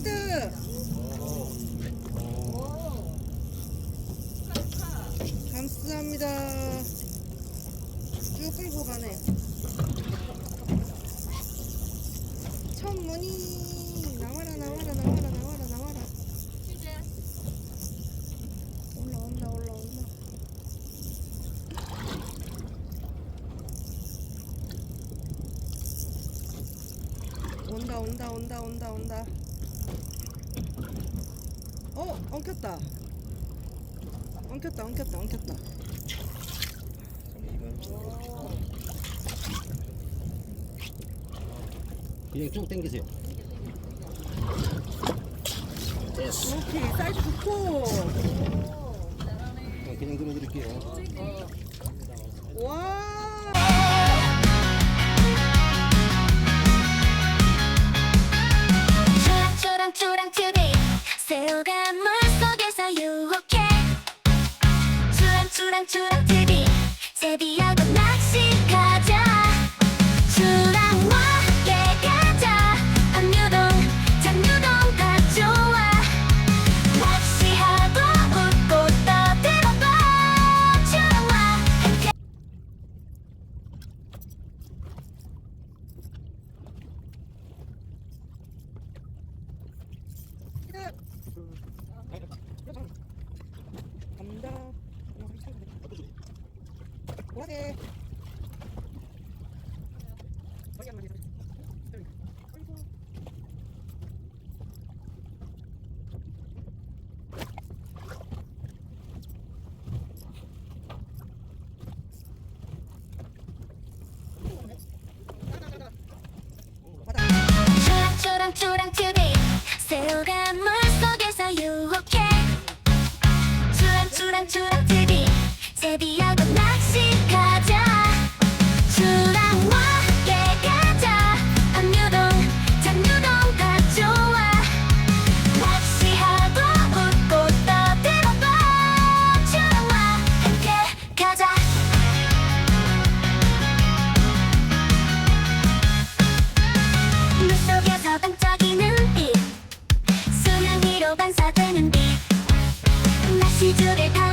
1등. 감사합니다. 쭉 끌고 가네. 천문이 나와라 나와라 나와라 나와라 나와라. 올라온다 올라온다. 온다 온다 온다 온다 온다. 어, 엉켰다. 엉켰다, 엉켰다, 엉켰다. 그냥 쭉 당기세요. 됐어. 오케이, 사이즈 좋고. 그냥 들어드릴게요. 와. 뭐하게? 거기 한 마리 아이고. 초랑 투비 새우가 물속에서 유혹해 추랑추랑추랑 TV 제비하고 れた